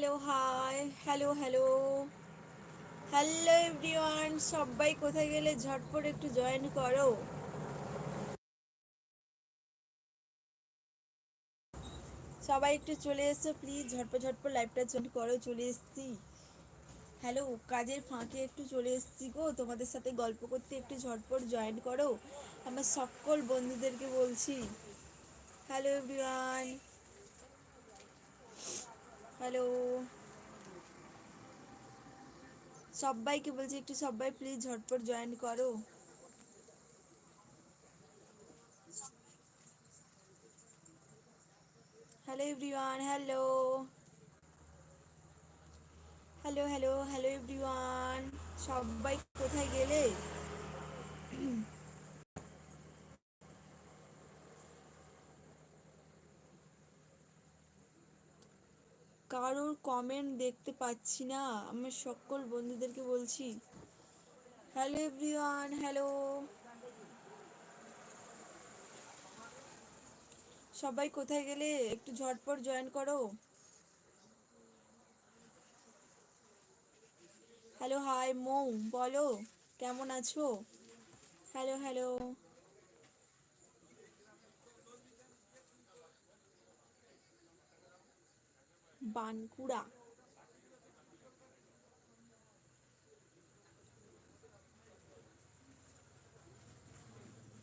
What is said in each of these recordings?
Hello hi hello hello hello everyone সবাই কোথায় গেলে ঝটপট একটু জয়েন করো? সবাই একটু চলে এসো প্লিজ ঝটপট ঝটপট লাইভটা জয়েন করো, চলে এসছি। হ্যালো কাজের ফাঁকে একটু চলে এসছি গো। তোমাদের সাথে গল্প করতে একটু ঝটপট জয়েন করো। আমার সকল বন্ধুদেরকে বলছি। Hello everyone hello. সবাইকে বলছি, একটু সবাই প্লিজ ঝটপট জয়েন করো। Hello everyone hello. Hello hello hello everyone সবাই কোথায় গেলে? কারোর কমেন্ট দেখতে পাচ্ছি না। আমার সকল বন্ধুদেরকে বলছি হ্যালো এভরিওয়ান হ্যালো সবাই কোথায় গেলে? একটু ঝটপট জয়েন করো। হ্যালো হাই মৌ, বলো, কেমন আছো? Hello hello Bankura.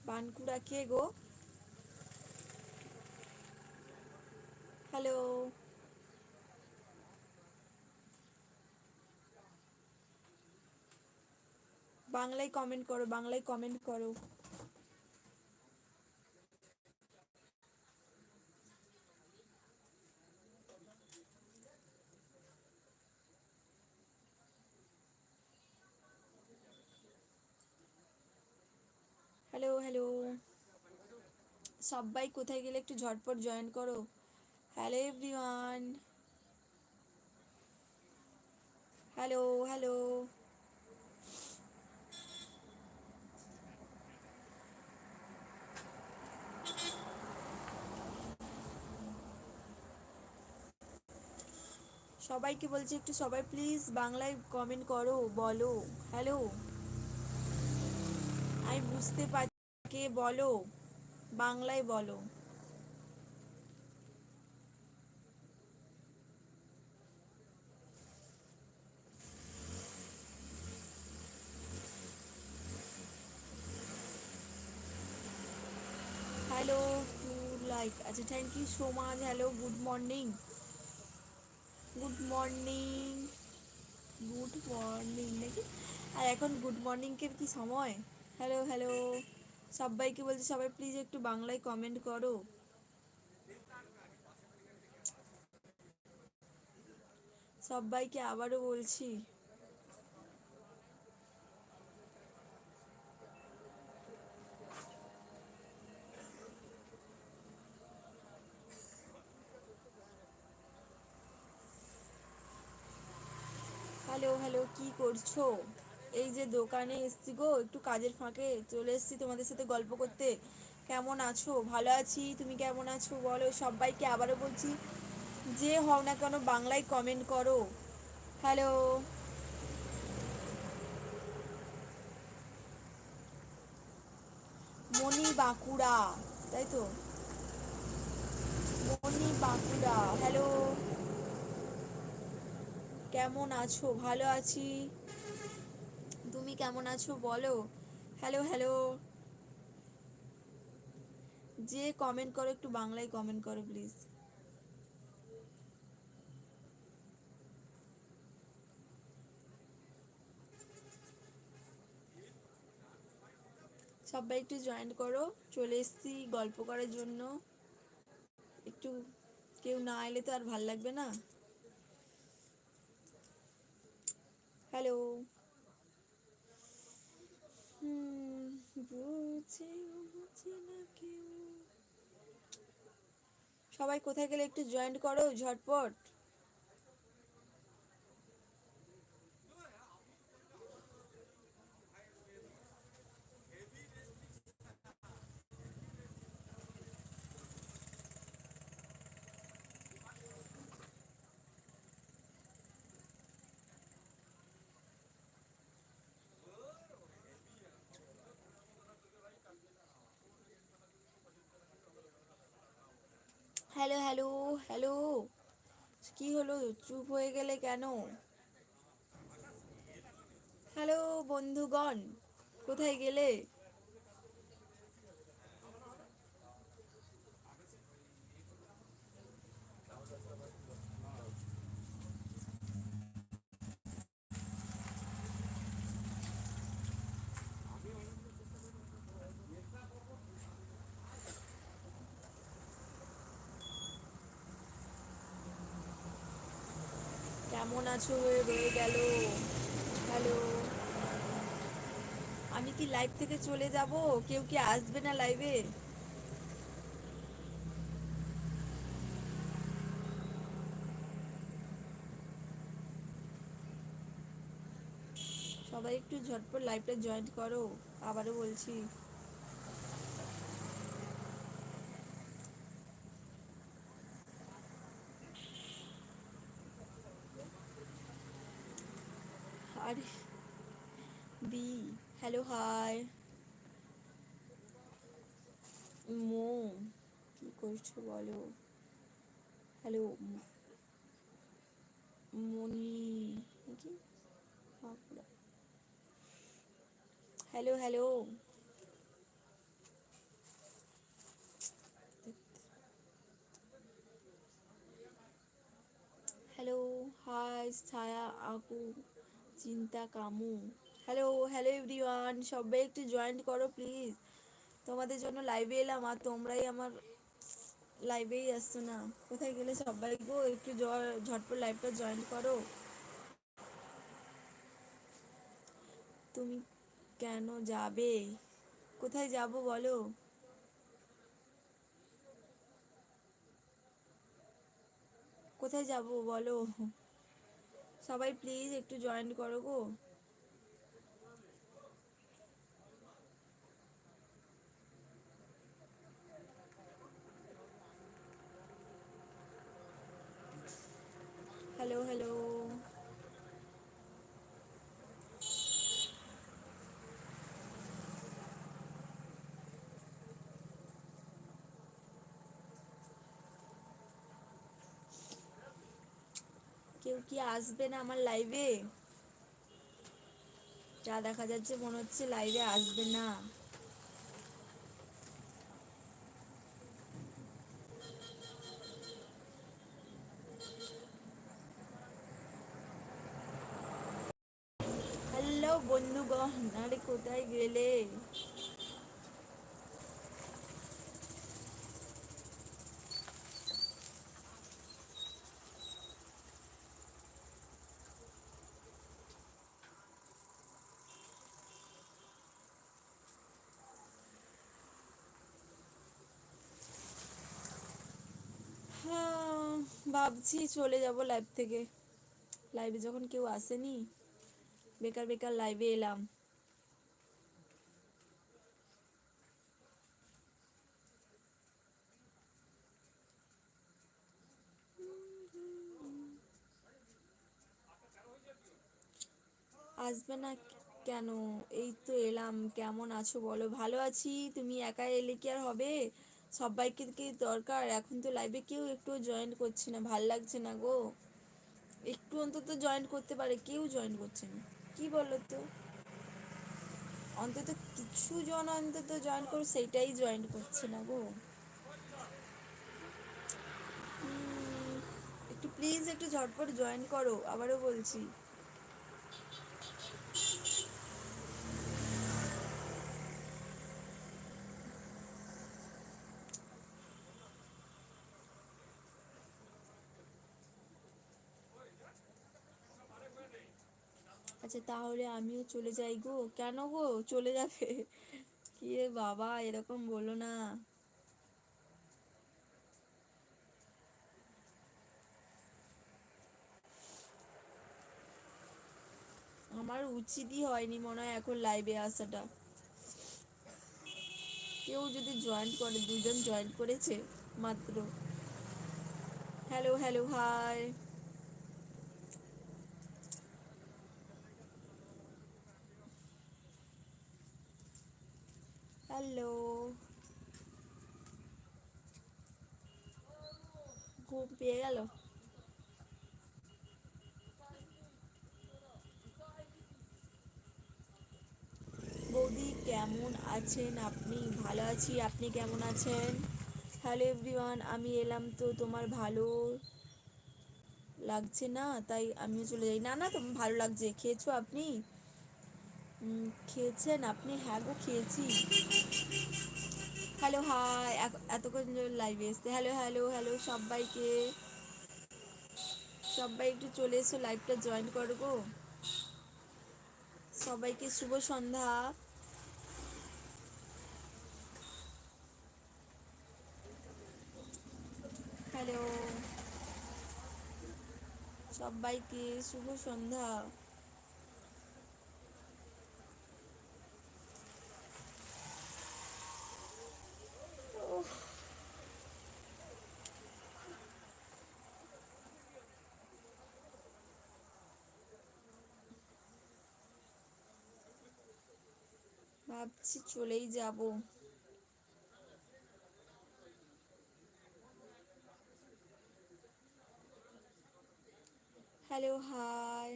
বানকুড়া কে গো? হ্যালো বাংলায় কমেন্ট করো বাংলায় কমেন্ট করো হ্যালো হ্যালো সবাই কোথায় গেলে একটু ঝটপট জয়েন করো। হ্যালো এভরিওয়ান হ্যালো হ্যালো সবাইকে বলছি একটু সবাই প্লিজ বাংলায় কমেন্ট করো, বলো। হ্যালো আমি বুঝতে পারছি কে বলো। বাংলায় বলো। হ্যালো টু লাইক আচ্ছা thank you so much hello good morning good morning good morning নাকি? আর এখন গুড মর্নিংয়ের কি সময়? হ্যালো হ্যালো সবাইকে বলছি, সবাই প্লিজ একটু বাংলায় কমেন্ট করো। সবাইকে আবারও বলছি। হ্যালো হ্যালো কি করছ? এই যে দোকানে এসছি গো, একটু কাজের ফাঁকে চলে এসছি তোমাদের সাথে গল্প করতে। কেমন আছো? ভালো আছি? তুমি কেমন আছো? বলো, সবাইকে আবারও বলছি, যে হও না কেন বাংলায় কমেন্ট করো। হ্যালো মণি বাঁকুড়া, তাই তো? মণি বাঁকুড়া হ্যালো কেমন আছো? ভালো আছি? কেমন আছো বলো? হ্যালো হ্যালো যে কমেন্ট করো, একটু বাংলায় কমেন্ট করো প্লিজ সবাই একটু জয়েন করো, চলে এসছি গল্প করার জন্য। একটু কেউ না এলে তো আর ভালো লাগবে না। হ্যালো সবাই কোথায় গেলে একটু জয়েন্ট করো ঝটপট। Hello hello hello. কি হলো? চুপ হয়ে গেলে কেন? হ্যালো বন্ধুগণ কোথায় গেলে? কেমন আছো হয়ে রয়ে গেল? হ্যালো? আমি কি লাইভ থেকে চলে যাব? কেউ কি আসবে না লাইভে সবাই একটু ঝটপট লাইভটা জয়েন করো, আবারও বলছি আরে বি হ্যালো হাই মো, কি করছ বলো? হ্যালো মনি কি Bankura hello hello hello hi Chhaya আকু চিন্তা, কামু। হ্যালো হ্যালো এভরিওয়ান সবাই একটু জয়েন করো প্লিজ তোমাদের জন্য লাইভে এলাম, আর তোমরাই আমার লাইভেই আসছো না। কোথায় গেলে সবাই গো? একটু ঝটপট লাইভটা জয়েন করো। তুমি কেন যাবে? কোথায় যাব বলো? কোথায় যাব বলো? সবাই প্লিজ একটু জয়েন করো গো হ্যালো হ্যালো কেউ কি আসবে না আমার লাইভে যা দেখা যাচ্ছে মনে হচ্ছে লাইভে আসবে না। হ্যালো বন্ধুগণ, আরে কোথায় গেলে হ্যাঁ ভাবছি চলে যাব লাইভ থেকে। লাইভে যখন কেউ আসেনি, বেকার বেকার লাইভে এলাম। আসবে না কেন? এই তো এলাম, কেমন আছো বলো? ভালো আছি? তুমি একা এলে কি আর হবে? সবাইকে কি দরকার? এখন তো লাইভে কেউ একটু জয়েন করছে না। ভালো লাগছে না গো। একটু অন্তত জয়েন করতে পারে। কেউ জয়েন করছে না। কি বলো তো অন্তত কিছু জন অন্তত জয়েন করো সেইটাই জয়েন করছে না গো। একটু প্লিজ একটু ঝটপট জয়েন করো। আবারও বলছি। আচ্ছা তাহলে আমিও চলে যাই গো। কেন গো? চলে যাবে। কি বাবা, এরকম বলো না। আমার উচিতই হয়নি মনে হয় এখন লাইভে আসাটা। কেউ যদি জয়েন করে, দুজন জয়েন করেছে মাত্র। Hello hello hi hello. ঘুম পেয়ে গেল? বৌদি, কেমন আছেন আপনি? ভালো আছি, আপনি কেমন আছেন? হ্যালো এভরিওয়ান, আমি এলাম তো তোমার ভালো লাগছে না? তাই আমিও চলে যাই। না না তোমার ভালো লাগছে। খেয়েছো আপনি? খেয়েছেন? আপনি হ্যাঁ গো, খেয়েছি। হ্যালো হাই এতক্ষণ লাইভে এসছে। হ্যালো হ্যালো হ্যালো সবাইকে। সবাই একটু চলে এসো লাইভটা জয়েন করো গো। সবাইকে শুভ সন্ধ্যা। হ্যালো সবাইকে শুভ সন্ধ্যা। ভাবছি চলেই যাব। Hello, hi.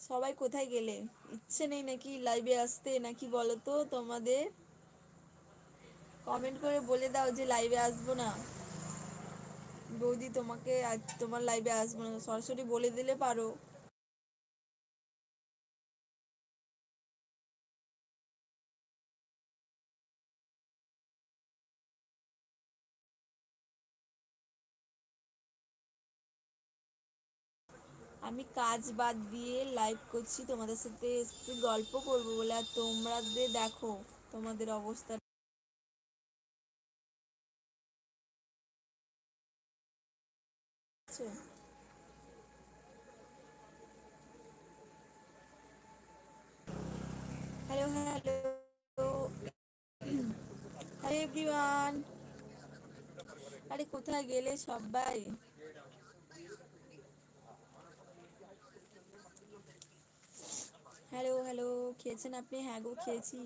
সবাই কোথায় গেলে? ইচ্ছে নেই নাকি লাইভে আসতে, নাকি বলো তো তোমাদের? কমেন্ট করে বলে দাও যে লাইভে আসব না। বৌদি তোমাকে আজ তোমার লাইভে আসব না। সরাসরি বলে দিলে পারো। আমি কাজ বাদ দিয়ে লাইভ করছি, তোমাদের সাথে এসছি গল্প করব বলে। আর তোমরা দেখো তোমাদের অবস্থা। হ্যালো হ্যালো হ্যালো এভরিওয়ান আরে, কোথায় গেলে সবাই? হ্যালো হ্যালো, খেয়েছেন আপনি? হ্যাঁ গো, খেয়েছি।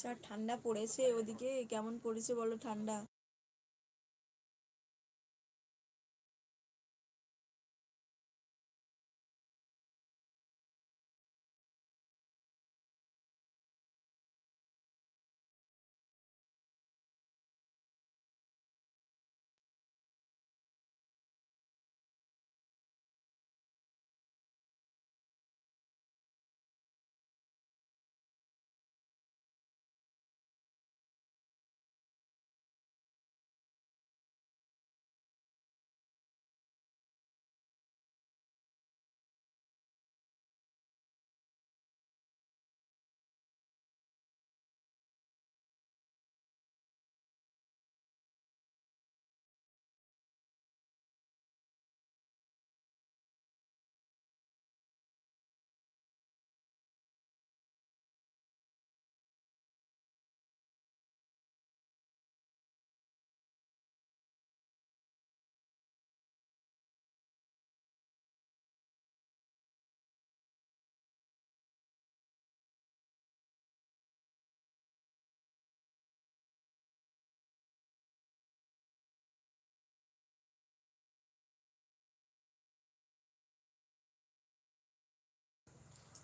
যা ঠান্ডা পড়েছে ওদিকে, কেমন পড়েছে বলো ঠান্ডা?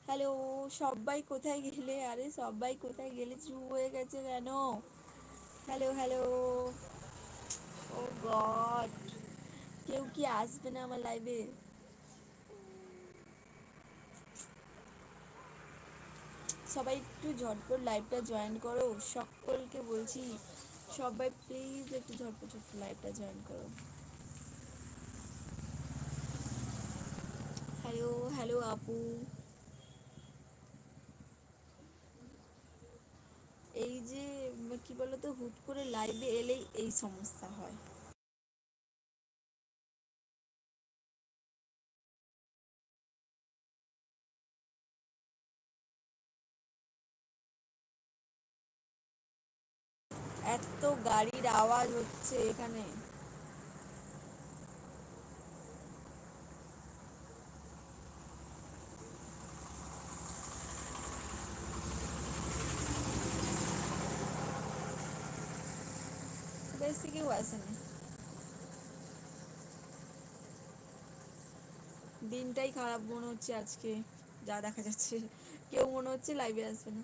হ্যালো, সবাই কোথায় গেলে? আরে সবাই কোথায় গেলে চুপ হয়ে গেছে কেন? Hello hello. ও গড, কেউ কি আসবে না আমার লাইভে সবাই একটু ঝটপট লাইভটা জয়েন করো। সকলকে বলছি, সবাই প্লিজ একটু ঝটপট ঝটপট লাইভটা জয়েন করো। হ্যালো হ্যালো আপু এই যে কি বলতো হুট করে লাইভে এলেই এই সমস্যা হয়। এত গাড়ির আওয়াজ হচ্ছে এখানে। Wasan কেউ আসেনি দিনটাই খারাপ মনে হচ্ছে আজকে, যা দেখা যাচ্ছে। কেউ মনে হচ্ছে লাইভে আসবে না।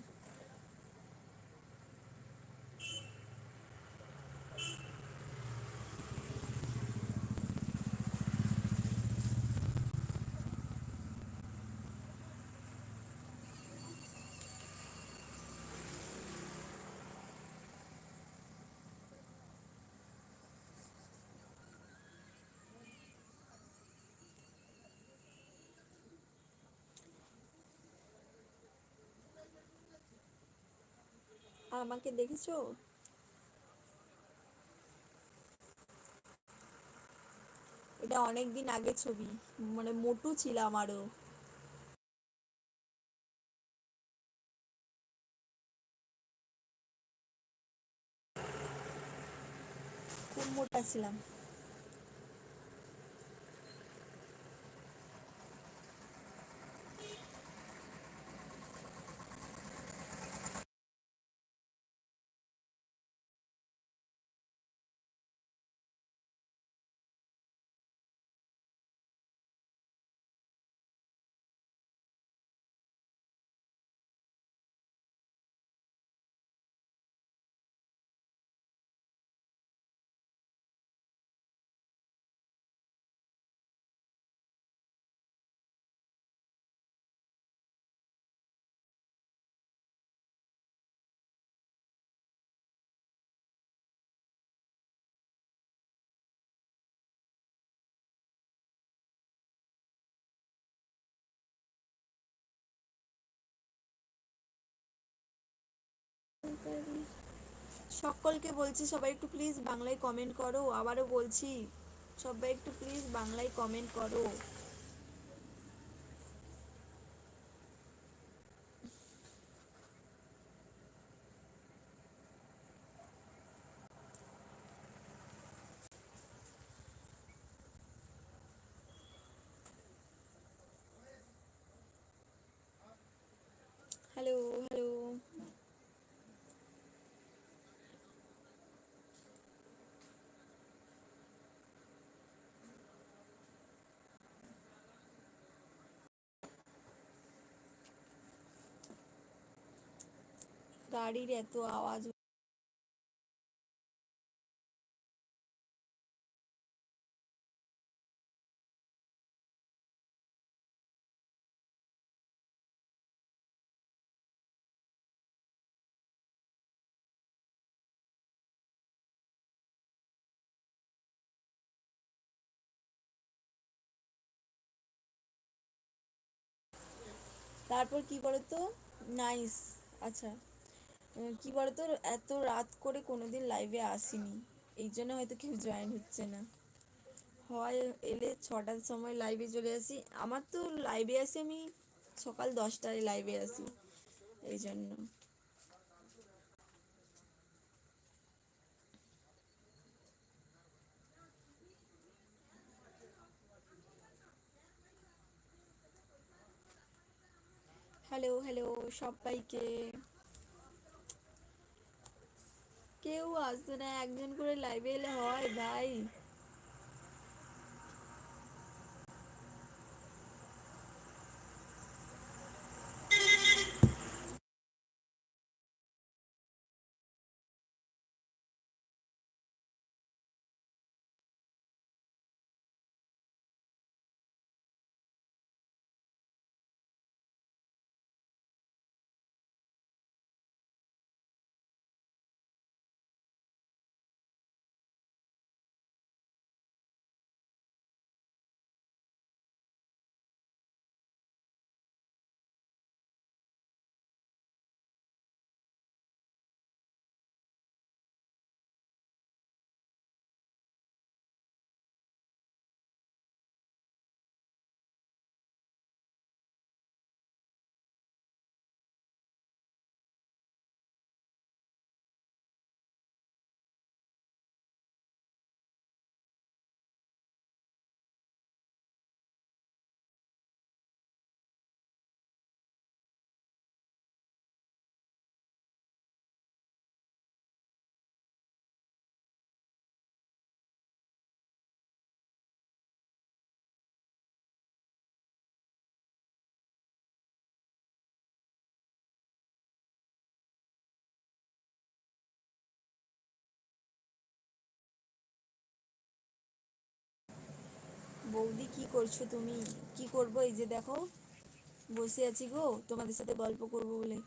আমাকে দেখেছ? এটা অনেক দিন আগে ছবি মানে মোটু ছিলাম আরও খুব মোটা ছিলাম। সকলকে বলছি, সবাই একটু প্লিজ বাংলায় কমেন্ট করো। আবারও বলছি, সবাই একটু প্লিজ বাংলায় কমেন্ট করো হ্যালো হ্যালো গাড়ির এত আওয়াজ তারপর কি বলতো? নাইস আচ্ছা। কি বলতো, এত রাত করে কোনোদিন লাইভে আসিনি। এই জন্য হয়তো কেউ জয়েন হচ্ছে না। হয়, এলে ছটার সময় লাইভে চলে আসি। আমার তো লাইভে আসি আমি সকাল দশটায় লাইভে আসি। এই জন্য। হ্যালো হ্যালো সবাইকে। কেউ আসছে না একজন করে লাইভে এলে হয় ভাই। বৌদি, কি করছ তুমি? কি করব? এই যে দেখো, বসে আছি গো, তোমাদের সাথে গল্প করব বলে।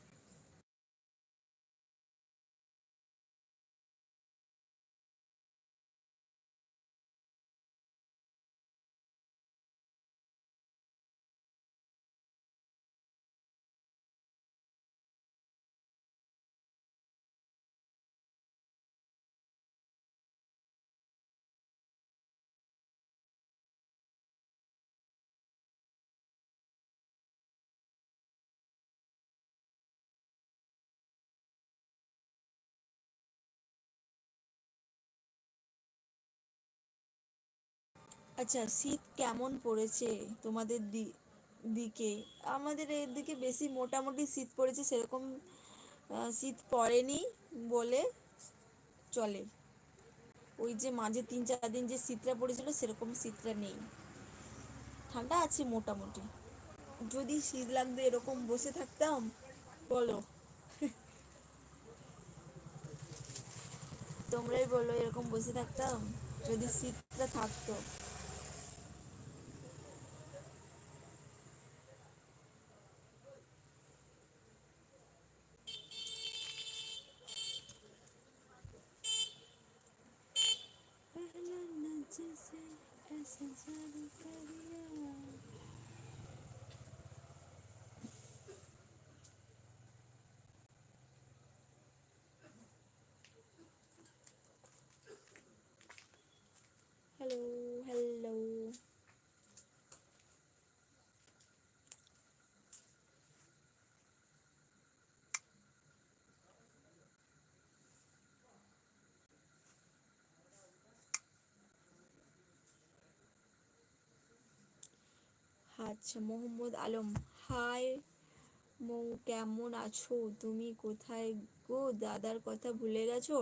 আচ্ছা শীত কেমন পড়েছে তোমাদের দিকে? আমাদের এর দিকে বেশি মোটামুটি শীত পড়েছে, সেরকম শীত পড়েনি বলে চলে। ওই যে মাঝে তিন চার দিন যে শীতটা পড়েছিল, সেরকম শীতটা নেই। ঠান্ডা আছে মোটামুটি। যদি শীত লাগতো এরকম বসে থাকতাম, বলো। তোমরাই বলো এরকম বসে থাকতাম, যদি শীতটা থাকতো। আচ্ছা মোহাম্মদ আলম। হাই মৌ, কেমন আছো? তুমি কোথায় গো? দাদার কথা ভুলে গেছো?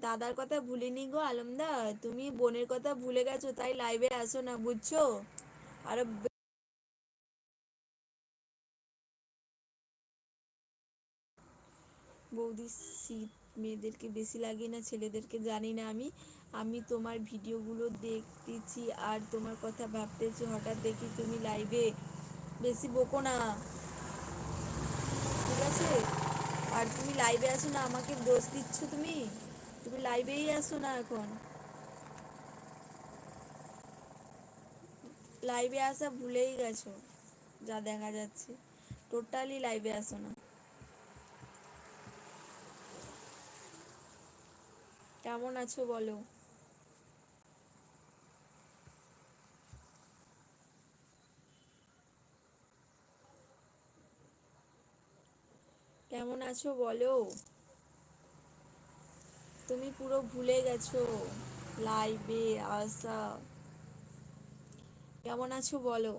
দাদার কথা ভুলিনি গো আলমদা? তুমি বোনের কথা ভুলে গেছো, তাই লাইভে আসো না, বুঝছ? আরও বৌদি শীত মেয়েদেরকে বেশি লাগে না, ছেলেদেরকে জানি না আমি। আমি তোমার ভিডিওগুলো দেখতেছি আর তোমার কথা ভাবতেছি, হঠাৎ দেখি তুমি লাইভে বেশি বকো না। ঠিক আছে? আর তুমি লাইভে আসো না, আমাকে দোষ দিচ্ছ তুমি? তুমি লাইভেই আসো না এখন। লাইভে আসা ভুলেই গেছো, যা দেখা যাচ্ছে। টোটালি লাইভে আসো না। কেমন আছো বলো? কেমন আছো বলো? তুমি পুরো ভুলে গেছো। লাইভে আসা কেমন আছো বলো?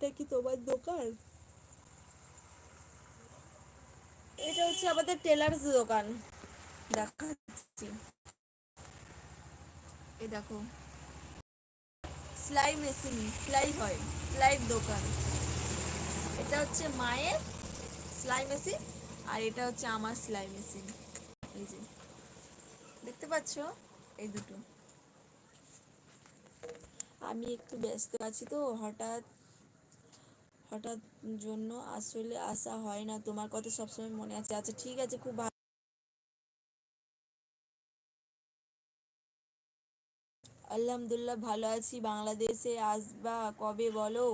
এটা কি তোমার দোকান? এটা হচ্ছে আমাদের টেলার্স দোকান। দেখাচ্ছি। এই দেখো। সেলাই মেশিন, সেলাই হয় সেলাইয়ের দোকান। এটা হচ্ছে মায়ের সেলাই মেশিন আর এটা হচ্ছে আমার সেলাই মেশিন। এই যে। দেখতে পাচ্ছ? এই দুটো। আমি একটু ব্যস্ত আছি তো, হঠাৎ হঠাৎ জন্য আসলে আসা হয় না। তোমার কথা সবসময় মনে আছে। আচ্ছা ঠিক আছে, খুব ভালো। আলহামদুলিল্লাহ, ভালো আছি। বাংলাদেশে আসবা কবে বলো?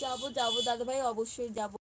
যাব যাব দাদা ভাই অবশ্যই যাব।